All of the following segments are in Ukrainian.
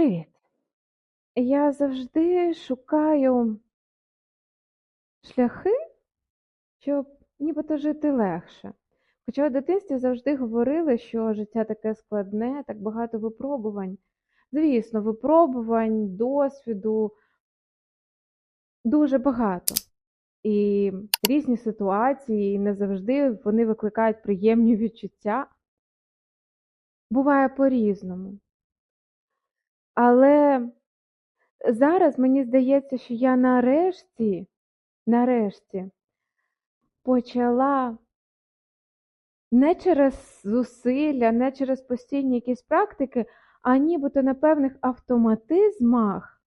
Привіт! Я завжди шукаю шляхи, щоб нібито жити легше. Хоча в дитинстві завжди говорили, що життя таке складне, так багато випробувань. Звісно, випробувань, досвіду дуже багато. І різні ситуації, і не завжди вони викликають приємні відчуття. Буває по-різному. Але зараз мені здається, що я нарешті, нарешті почала не через зусилля, не через постійні якісь практики, а нібито на певних автоматизмах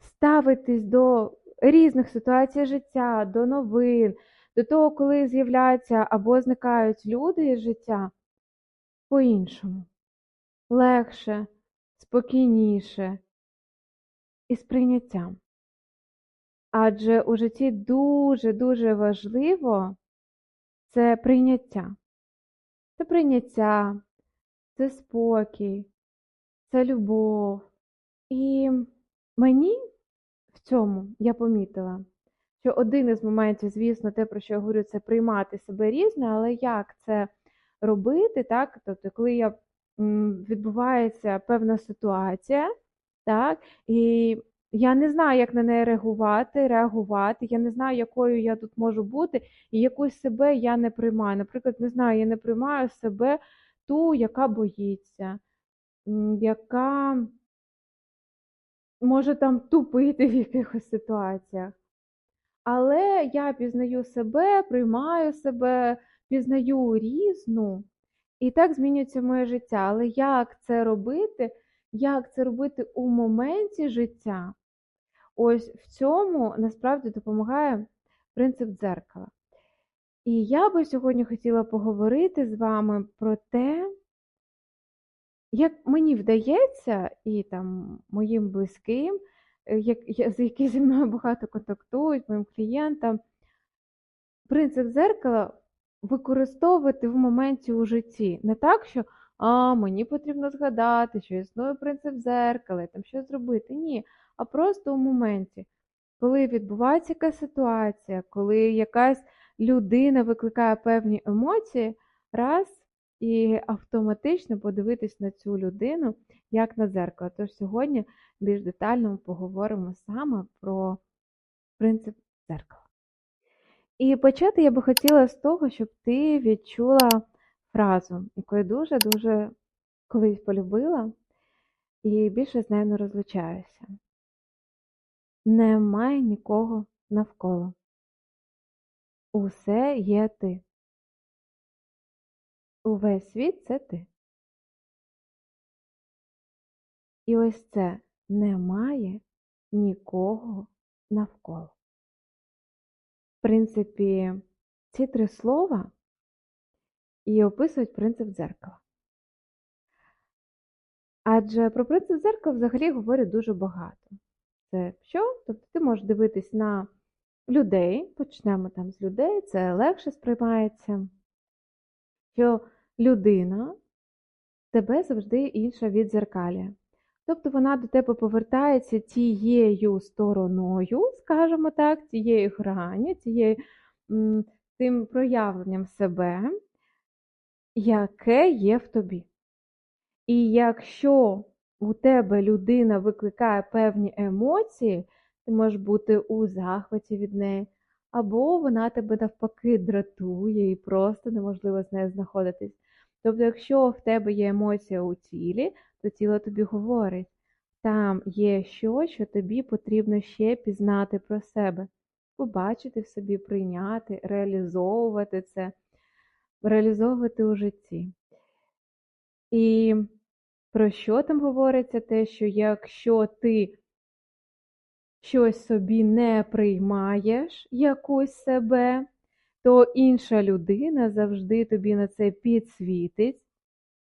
ставитись до різних ситуацій життя, до новин, до того, коли з'являються або зникають люди із життя по-іншому, легше, спокійніше і з прийняттям. Адже у житті дуже-дуже важливо це прийняття. Це прийняття, це спокій, це любов. І мені в цьому я помітила, що один із моментів, звісно, те, про що я говорю, це приймати себе різне, але як це робити, так? Тобто, коли я відбувається певна ситуація, так, і я не знаю, як на неї реагувати, реагувати. Я не знаю, якою я тут можу бути, і якусь себе я не приймаю. Наприклад, не знаю, я не приймаю себе ту, яка боїться, яка може там тупити в якихось ситуаціях. Але я пізнаю себе, приймаю себе, пізнаю різну, і так змінюється моє життя. Але як це робити? Як це робити у моменті життя? Ось в цьому насправді допомагає принцип дзеркала. І я би сьогодні хотіла поговорити з вами про те, як мені вдається, і там моїм близьким, е, як, з які зі мною багато контактують, моїм клієнтам, принцип дзеркала використовувати в моменті у житті. Не так, що а, мені потрібно згадати, що існує принцип дзеркала, там що зробити. Ні а просто у моменті, коли відбувається якась ситуація, коли якась людина викликає певні емоції, раз і автоматично подивитись на цю людину як на дзеркало. Тож сьогодні більш детально ми поговоримо саме про принцип дзеркала. І почати я би хотіла з того, щоб ти відчула фразу, яку я дуже-дуже колись полюбила, і більше з нею не розлучаюся. Немає нікого навколо. Усе є ти. Увесь світ це ти. І ось це немає нікого навколо. Принципі, ці три слова і описують принцип дзеркала. Адже про принцип дзеркала взагалі говорять дуже багато це що? Тобто ти можеш дивитись на людей, почнемо там з людей, це легше сприймається, що людина тебе завжди інша від зеркалія. Тобто вона до тебе повертається тією стороною, скажімо так, тією гранню, тією, тим проявленням себе, яке є в тобі. І якщо у тебе людина викликає певні емоції, ти можеш бути у захваті від неї, або вона тебе навпаки дратує і просто неможливо з нею знаходитись. Тобто, якщо в тебе є емоція у тілі, то тіло тобі говорить, там є щось, що тобі потрібно ще пізнати про себе, побачити в собі, прийняти, реалізовувати це, реалізовувати у житті. І про що там говориться? Те, що якщо ти щось собі не приймаєш, якусь себе, то інша людина завжди тобі на це підсвітить,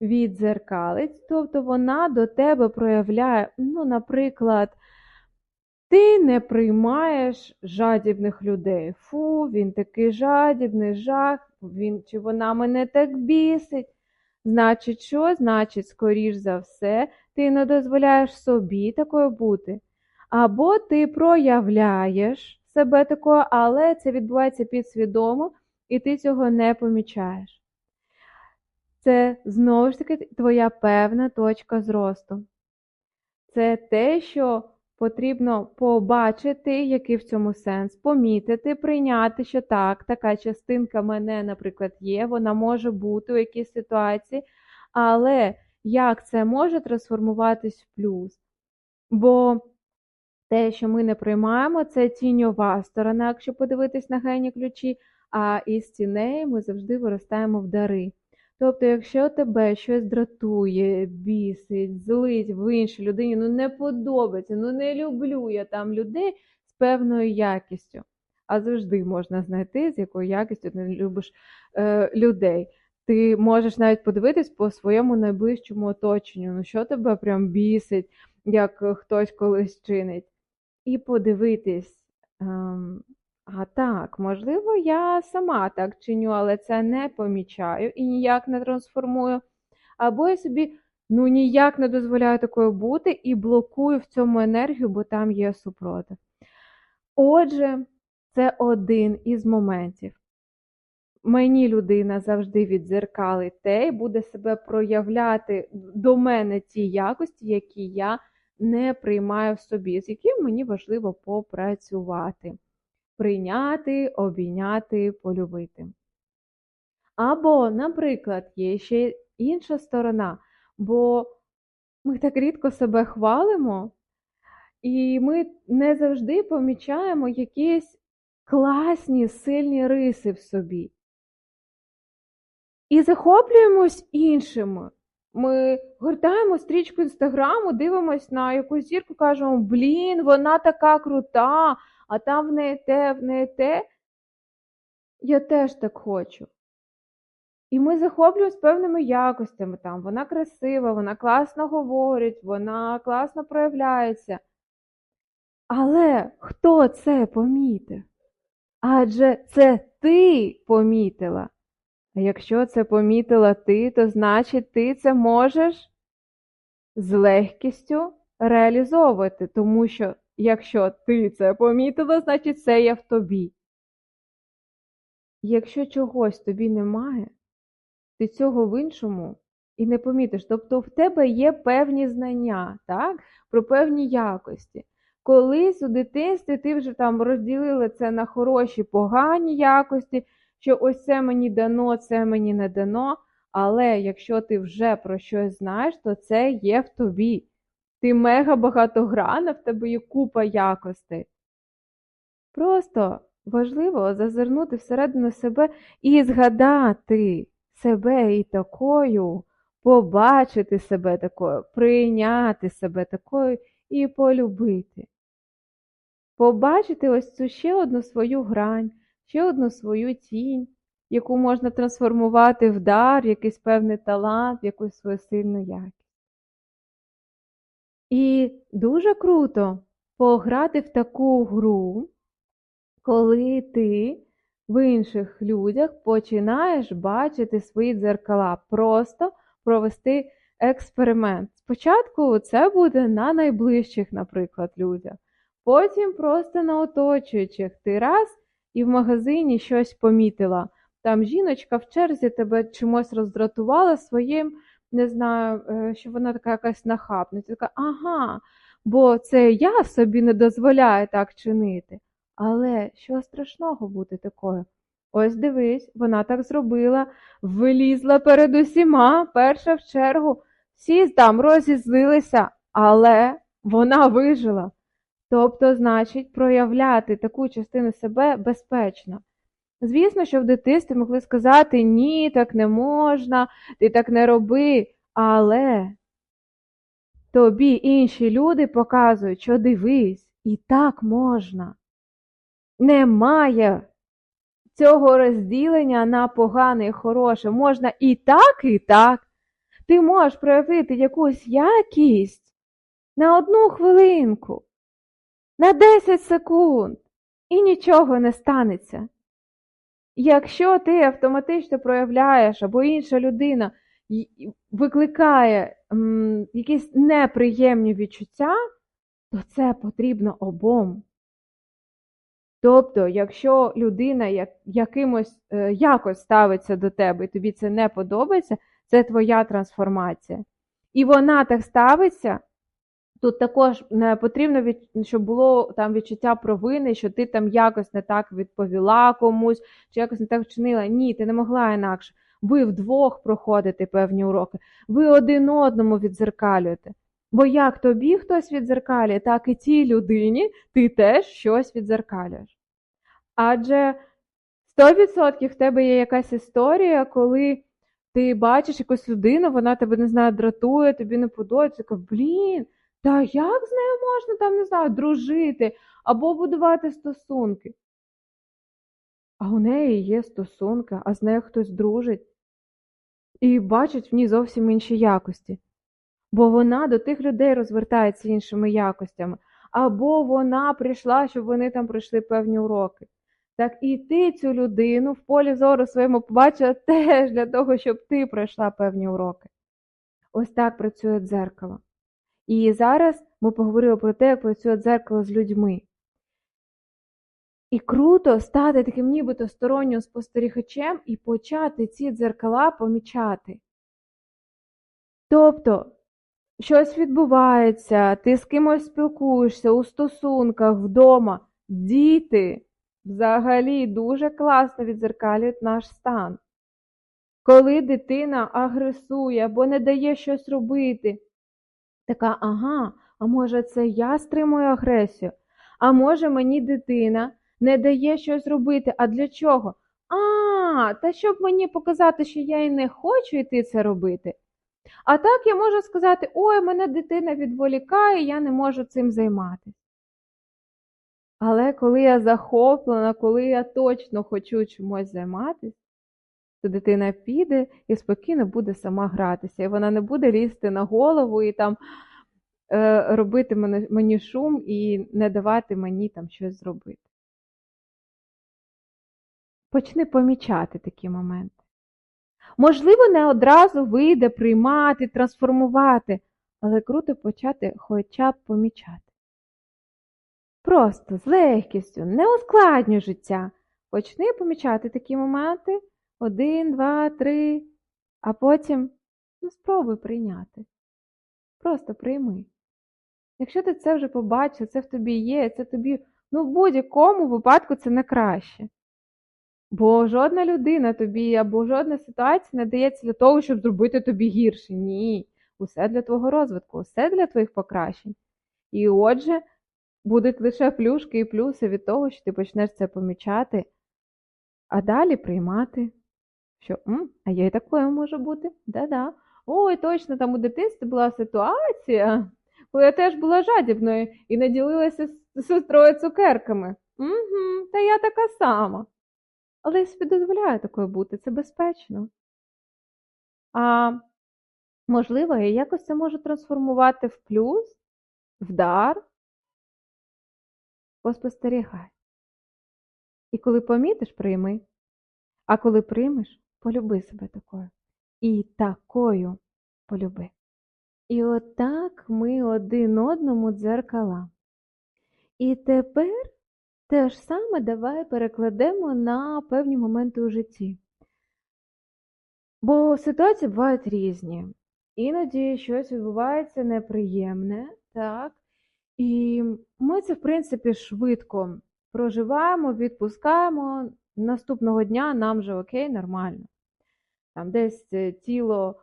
відзеркалить, тобто вона до тебе проявляє, ну, наприклад, ти не приймаєш жадібних людей. Фу, він такий жадібний, жах, він чи вона мене так бісить. Значить, що? Значить, скоріш за все, ти не дозволяєш собі такою бути. Або ти проявляєш себе такою, але це відбувається підсвідомо, і ти цього не помічаєш. Це знову ж таки твоя певна точка зросту. Це те, що потрібно побачити, який в цьому сенс, помітити, прийняти, що так, така частинка мене, наприклад, є, вона може бути у якійсь ситуації, але як це може трансформуватись в плюс? Бо те, що ми не приймаємо, це тіньова сторона, якщо подивитись на гені ключі, а із тіней ми завжди виростаємо в дари. Тобто, якщо тебе щось дратує, бісить, злить в іншій людині, ну не подобається, ну не люблю я там людей з певною якістю. А завжди можна знайти, з якою якістю ти не любиш е, людей. Ти можеш навіть подивитись по своєму найближчому оточенню, ну що тебе прям бісить, як хтось колись чинить. І подивитись. Ем, а так, можливо, я сама так чиню, але це не помічаю і ніяк не трансформую. Або я собі ну ніяк не дозволяю такою бути і блокую в цьому енергію, бо там є супротив. Отже, це один із моментів. Мені людина завжди віддзеркалить те і буде себе проявляти до мене ті якості, які я не приймаю в собі, з яким мені важливо попрацювати прийняти, обійняти, полюбити. Або, наприклад, є ще інша сторона, бо ми так рідко себе хвалимо, і ми не завжди помічаємо якісь класні, сильні риси в собі. І захоплюємось іншими. Ми гортаємо стрічку інстаграму, дивимося на якусь зірку, кажемо, блін, вона така крута, а там в неї те, в неї те. Я теж так хочу. І ми захоплюємось певними якостями там. Вона красива, вона класно говорить, вона класно проявляється. Але хто це помітив? Адже це ти помітила. Якщо це помітила ти, то значить ти це можеш з легкістю реалізовувати, тому що якщо ти це помітила, значить це є в тобі. Якщо чогось тобі немає, ти цього в іншому і не помітиш. Тобто в тебе є певні знання так, про певні якості. Колись у дитинстві ти вже там розділила це на хороші, погані якості що ось це мені дано, це мені не дано. Але якщо ти вже про щось знаєш, то це є в тобі. Ти мега багатограна, в тебе є купа якостей. Просто важливо зазирнути всередину себе і згадати себе і такою, побачити себе такою, прийняти себе такою і полюбити. Побачити ось цю ще одну свою грань ще одну свою тінь, яку можна трансформувати в дар, якийсь певний талант, якусь свою сильну якість. І дуже круто пограти в таку гру, коли ти в інших людях починаєш бачити свої дзеркала, просто провести експеримент. Спочатку це буде на найближчих, наприклад, людях, потім просто на оточуючих. Ти раз і в магазині щось помітила. Там жіночка в черзі тебе чимось роздратувала своїм, не знаю, е, що вона така якась нахабна. Ти така, ага, бо це я собі не дозволяю так чинити. Але що страшного бути такою? Ось дивись, вона так зробила, вилізла перед усіма, перша в чергу, всі там розізлилися, але вона вижила. Тобто, значить, проявляти таку частину себе безпечно. Звісно, що в дитинстві могли сказати ні, так не можна, ти так не роби, але тобі інші люди показують, що дивись, і так можна. Немає цього розділення на погане і хороше. Можна і так, і так. Ти можеш проявити якусь якість на одну хвилинку на 10 секунд і нічого не станеться. Якщо ти автоматично проявляєш або інша людина викликає м, якісь неприємні відчуття, то це потрібно обом. Тобто, якщо людина як, якимось е, якось ставиться до тебе, і тобі це не подобається, це твоя трансформація. І вона так ставиться, тут також потрібно, від, щоб було там відчуття провини, що ти там якось не так відповіла комусь, чи якось не так вчинила. Ні, ти не могла інакше. Ви вдвох проходите певні уроки, ви один одному відзеркалюєте. Бо як тобі хтось відзеркалює, так і тій людині ти теж щось відзеркалюєш. Адже 100% в тебе є якась історія, коли ти бачиш якусь людину, вона тебе не знаю, дратує, тобі не подобається, блін, та як з нею можна там, не знаю, дружити або будувати стосунки? А у неї є стосунки, а з нею хтось дружить і бачить в ній зовсім інші якості. Бо вона до тих людей розвертається іншими якостями, або вона прийшла, щоб вони там пройшли певні уроки. Так і ти цю людину в полі зору своєму побачила теж для того, щоб ти пройшла певні уроки. Ось так працює дзеркало. І зараз ми поговорили про те, як працює дзеркало з людьми. І круто стати таким нібито стороннім спостерігачем і почати ці дзеркала помічати. Тобто, щось відбувається, ти з кимось спілкуєшся у стосунках вдома, діти взагалі дуже класно відзеркалюють наш стан. Коли дитина агресує або не дає щось робити, така, ага, а може це я стримую агресію? А може мені дитина не дає щось робити. А для чого? А, та щоб мені показати, що я і не хочу йти це робити. А так я можу сказати: ой, мене дитина відволікає, я не можу цим займатися. Але коли я захоплена, коли я точно хочу чимось займатися, то дитина піде і спокійно буде сама гратися. І вона не буде лізти на голову і там е, робити мені, мені шум і не давати мені там щось зробити. Почни помічати такі моменти. Можливо, не одразу вийде приймати, трансформувати, але круто почати хоча б помічати. Просто з легкістю, не ускладнюй життя. Почни помічати такі моменти один, два, три, а потім ну, спробуй прийняти. Просто прийми. Якщо ти це вже побачив, це в тобі є, це тобі, ну в будь-якому випадку це не краще. Бо жодна людина тобі або жодна ситуація не дається для того, щоб зробити тобі гірше. Ні. Усе для твого розвитку, усе для твоїх покращень. І отже, будуть лише плюшки і плюси від того, що ти почнеш це помічати, а далі приймати, що М, а я і такою можу бути. Да-да. Ой, точно, там у дитинстві була ситуація, коли я теж була жадібною і не ділилася з сестрою цукерками. Угу, Та я така сама. Але я собі дозволяю такою бути, це безпечно. А можливо, я якось це можу трансформувати в плюс, в дар. Поспостерігай. І коли помітиш, прийми. А коли приймеш, полюби себе такою. І такою полюби. І отак ми один одному дзеркала. І тепер те ж саме давай перекладемо на певні моменти у житті. Бо ситуації бувають різні. Іноді щось відбувається неприємне, так? І ми це, в принципі, швидко проживаємо, відпускаємо. Наступного дня нам же окей, нормально. Там десь е, тіло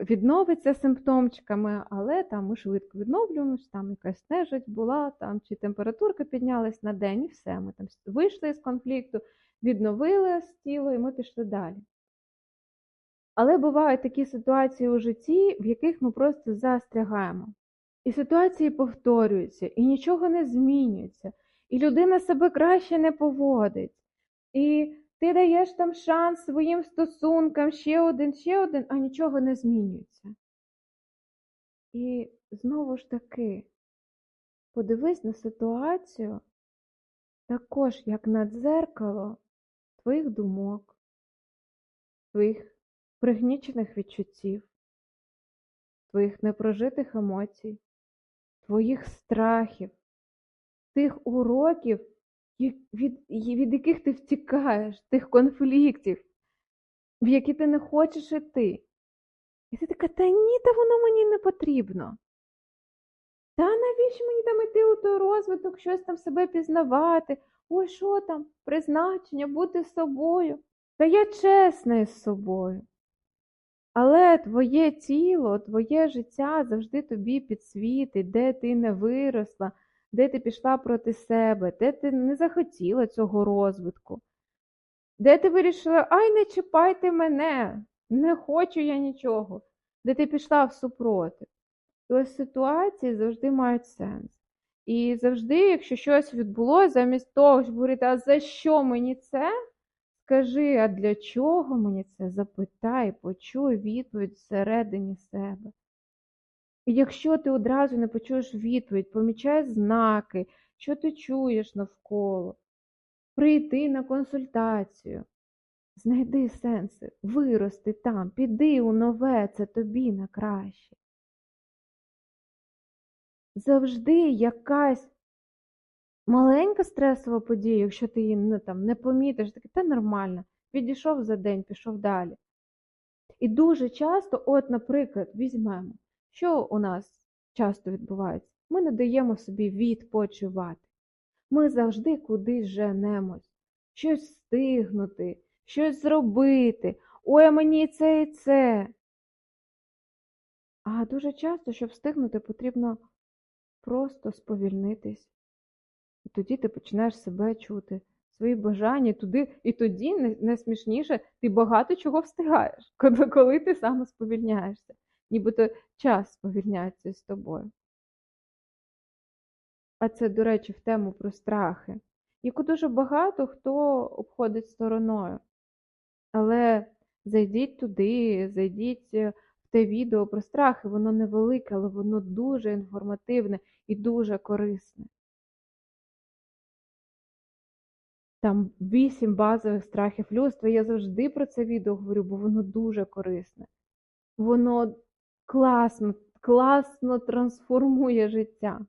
відновиться симптомчиками, але там ми швидко відновлюємося, там якась нежить була, там чи температурка піднялась на день, і все. Ми там вийшли з конфлікту, відновили тіло, і ми пішли далі. Але бувають такі ситуації у житті, в яких ми просто застрягаємо. І ситуації повторюються, і нічого не змінюється, і людина себе краще не поводить. І ти даєш там шанс своїм стосункам ще один, ще один, а нічого не змінюється. І знову ж таки, подивись на ситуацію також як на дзеркало твоїх думок, твоїх пригнічених відчуттів, твоїх непрожитих емоцій, твоїх страхів, тих уроків, від, від яких ти втікаєш, тих конфліктів, в які ти не хочеш іти. І ти така, та ні, та воно мені не потрібно. Та навіщо мені там іти у той розвиток, щось там себе пізнавати? Ой, що там, призначення, бути собою. Та я чесна із собою. Але твоє тіло, твоє життя завжди тобі підсвітить, де ти не виросла, де ти пішла проти себе, де ти не захотіла цього розвитку, де ти вирішила, ай, не чіпайте мене, не хочу я нічого, де ти пішла в ось ситуації завжди мають сенс. І завжди, якщо щось відбулося, замість того, щоб говорити, а за що мені це? Скажи, а для чого мені це? Запитай, почуй відповідь всередині себе. Якщо ти одразу не почуєш відповідь, помічай знаки, що ти чуєш навколо, прийти на консультацію, знайди сенси, вирости там, піди у нове, це тобі на краще. Завжди якась маленька стресова подія, якщо ти її ну, там, не помітиш, таке та нормально, відійшов за день, пішов далі. І дуже часто, от, наприклад, візьмемо, що у нас часто відбувається? Ми не даємо собі відпочивати. Ми завжди кудись женемось, щось встигнути, щось зробити. Ой, мені це і це. А дуже часто, щоб встигнути, потрібно просто сповільнитись. І тоді ти починаєш себе чути, свої бажання туди, і тоді найсмішніше, ти багато чого встигаєш, коли ти саме сповільняєшся, нібито час сповільняється з тобою. А це, до речі, в тему про страхи, яку дуже багато хто обходить стороною. Але зайдіть туди, зайдіть в те відео про страхи, воно невелике, але воно дуже інформативне і дуже корисне. Там вісім базових страхів людства. Я завжди про це відео говорю, бо воно дуже корисне. Воно класно, класно трансформує життя.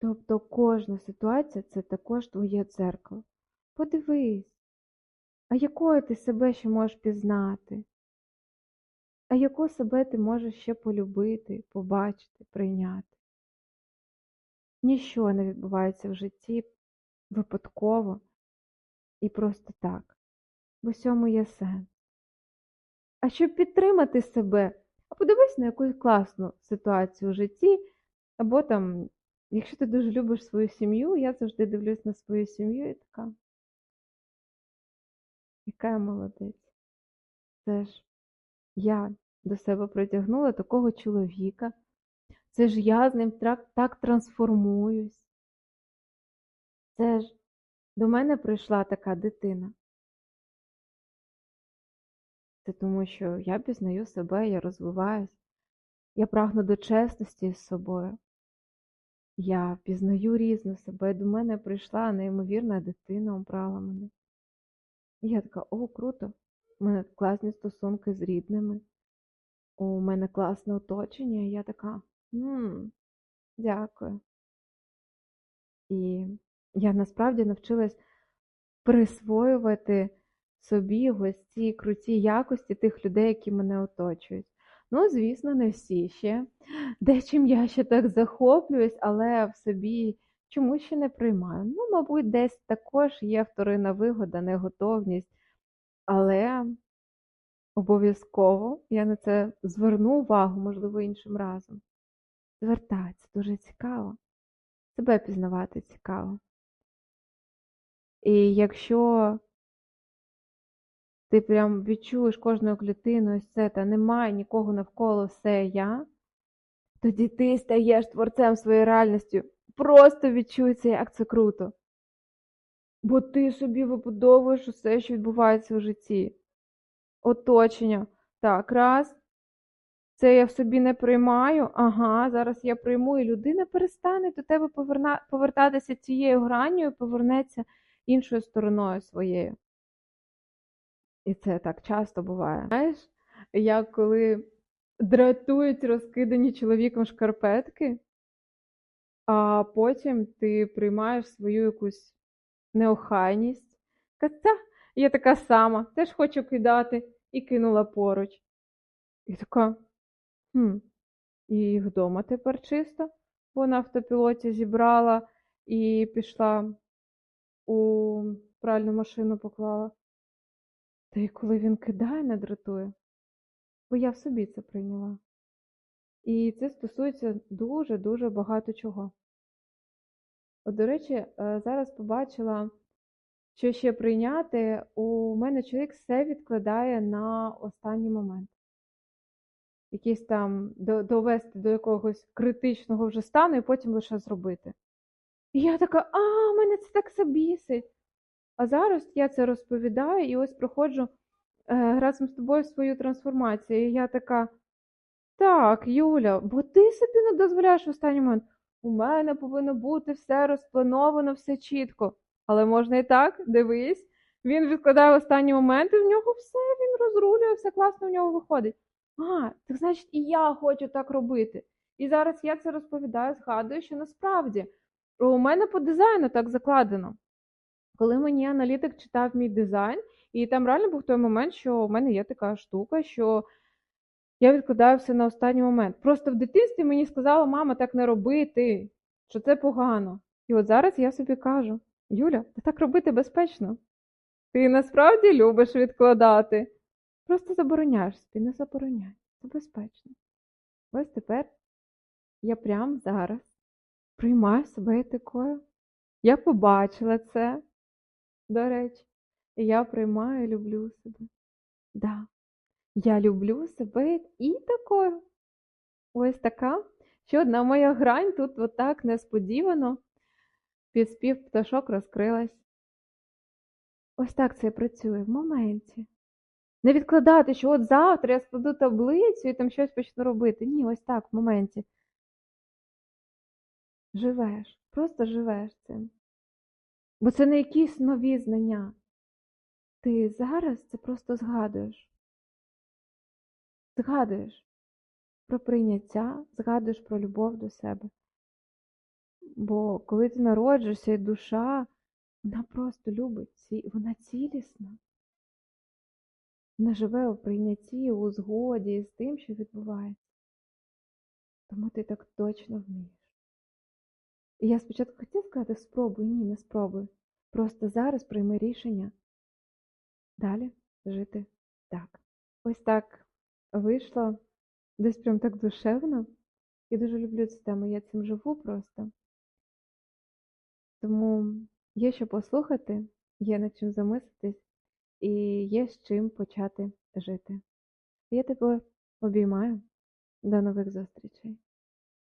Тобто кожна ситуація це також твоє дзеркало. Подивись, а якою ти себе ще можеш пізнати? А яку себе ти можеш ще полюбити, побачити, прийняти? Ніщо не відбувається в житті випадково і просто так. В усьому є сенс. А щоб підтримати себе, а подивись на якусь класну ситуацію в житті, або там, якщо ти дуже любиш свою сім'ю, я завжди дивлюсь на свою сім'ю і така. Яка я молодець. Це ж я до себе притягнула такого чоловіка. Це ж я з ним так, так трансформуюсь. Це ж до мене прийшла така дитина. Це тому, що я пізнаю себе, я розвиваюсь, я прагну до чесності з собою. Я пізнаю різно себе. До мене прийшла неймовірна дитина, обрала мене. І я така, о, круто! У мене класні стосунки з рідними, у мене класне оточення, і я така. М, Дякую. І я насправді навчилась присвоювати собі ці круті якості тих людей, які мене оточують. Ну, звісно, не всі ще. Дечим я ще так захоплююсь, але в собі чомусь ще не приймаю. Ну, мабуть, десь також є вторинна вигода, неготовність, але обов'язково я на це зверну увагу, можливо, іншим разом звертатися, дуже цікаво. Себе пізнавати цікаво. І якщо ти прям відчуєш кожною клітиною це, та немає нікого навколо все я, тоді ти стаєш творцем своєї реальності. Просто відчуй це, як це круто. Бо ти собі вибудовуєш усе, що відбувається в житті. Оточення. Так, раз, це я в собі не приймаю, ага, зараз я прийму, і людина перестане до тебе поверна... повертатися цією гранню, повернеться іншою стороною своєю. І це так часто буває. Знаєш, як коли дратують розкидані чоловіком шкарпетки, а потім ти приймаєш свою якусь неохайність. Та я така сама, теж хочу кидати, і кинула поруч. І така, хм, і вдома тепер чисто, бо на автопілоті зібрала і пішла у пральну машину поклала. Та й коли він кидає, не дратує, бо я в собі це прийняла. І це стосується дуже-дуже багато чого. От, до речі, е, зараз побачила, що ще прийняти. У мене чоловік все відкладає на останній момент. Якийсь там довести до якогось критичного вже стану і потім лише зробити. І я така, а, мене це так все бісить. А зараз я це розповідаю і ось проходжу е, разом з тобою свою трансформацію. І я така, так, Юля, бо ти собі не дозволяєш в останній момент. У мене повинно бути все розплановано, все чітко. Але можна і так, дивись. Він відкладає в останній момент, і в нього все, він розрулює, все класно в нього виходить. А, так значить, і я хочу так робити. І зараз я це розповідаю, згадую, що насправді у мене по дизайну так закладено. Коли мені аналітик читав мій дизайн, і там реально був той момент, що у мене є така штука, що я відкладаю все на останній момент. Просто в дитинстві мені сказала мама так не робити, що це погано. І от зараз я собі кажу: Юля, ти так робити безпечно. Ти насправді любиш відкладати. Просто забороняєш собі, не забороняй. Це безпечно. Ось тепер я прямо зараз приймаю себе такою. Я побачила це, до речі, я приймаю і люблю себе. Да. Я люблю себе і такою. Ось така. Ще одна моя грань тут отак несподівано під спів пташок розкрилась. Ось так це працює в моменті. Не відкладати, що от завтра я складу таблицю і там щось почну робити. Ні, ось так, в моменті. Живеш, просто живеш цим. Бо це не якісь нові знання. Ти зараз це просто згадуєш. Згадуєш про прийняття, згадуєш про любов до себе. Бо коли ти народжуєшся, і душа, вона просто любить, вона цілісна. Вона живе у прийнятті, у згоді з тим, що відбувається. Тому ти так точно вмієш. Я спочатку хотіла сказати спробуй, ні, не спробуй. Просто зараз прийми рішення далі жити так. Ось так вийшло, десь прям так душевно. Я дуже люблю цю тему, я цим живу просто. Тому є що послухати, є над чим замислитись, і є з чим почати жити. Я тебе обіймаю. До нових зустрічей.